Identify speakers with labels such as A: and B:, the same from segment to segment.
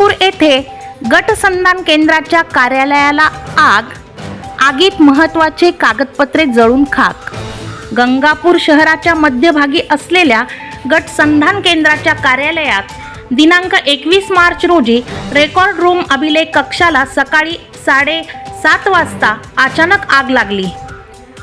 A: येथे गटसंधान केंद्राच्या कार्यालयाला आग आगीत महत्त्वाचे कागदपत्रे जळून खाक. गंगापूर शहराच्या मध्यभागी असलेल्या गटसंधान केंद्राच्या कार्यालयात दिनांक एकवीस मार्च रोजी रेकॉर्ड रूम अभिलेख कक्षाला सकाळी साडे सात वाजता अचानक आग लागली.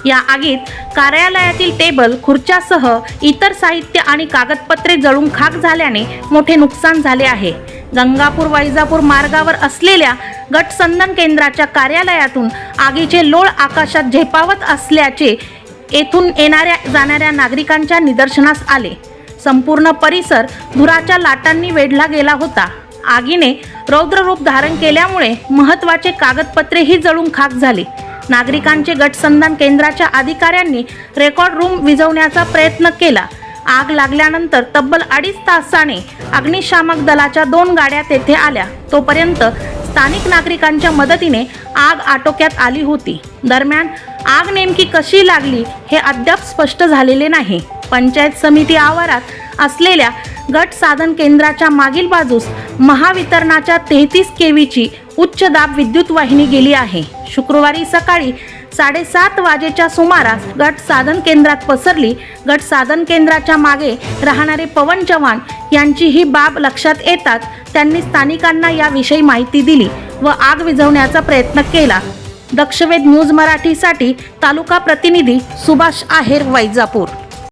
A: या आगीत कार्यालयातील टेबल खुर्च्यासह इतर साहित्य आणि कागदपत्रे जळून खाक झाल्याने मोठे नुकसान झाले आहे. गंगापूर वैजापूर मार्गावर असलेल्या गटसंदन केंद्राच्या कार्यालयातून आगीचे लोळ आकाशात झेपावत असल्याचे येथून येणाऱ्या जाणाऱ्या नागरिकांच्या निदर्शनास आले. संपूर्ण परिसर धुराच्या लाटांनी वेढला गेला होता. आगीने रौद्ररूप धारण केल्यामुळे महत्त्वाचे कागदपत्रेही जळून खाक झाले. नागरिकांचे गटसंधान केंद्राच्या अधिकाऱ्यांनी रेकॉर्ड रूम विझवण्याचा प्रयत्न केला. आग लागल्यानंतर तब्बल अडीच तासाने अग्निशामक दलाच्या दोन गाड्या तेथे आल्या. तोपर्यंत स्थानिक नागरिकांच्या मदतीने आग आटोक्यात आली होती. दरम्यान आग नेमकी कशी लागली हे अद्याप स्पष्ट झालेले नाही. पंचायत समिती आवारात असलेल्या गट साधन केंद्राच्या मागील बाजूस महावितरणाच्या तेहतीस केवीची उच्च दाब विद्युत वाहिनी गेली आहे. शुक्रवारी सकाळी साडेसात वाजेच्या सुमारास गट साधन केंद्रात पसरली. गट साधन केंद्राच्या मागे राहणारे पवन चव्हाण यांची ही बाब लक्षात येतात त्यांनी स्थानिकांना याविषयी माहिती दिली व आग विझवण्याचा प्रयत्न केला. दक्षवेध न्यूज मराठीसाठी तालुका प्रतिनिधी सुभाष आहेर वैजापूर.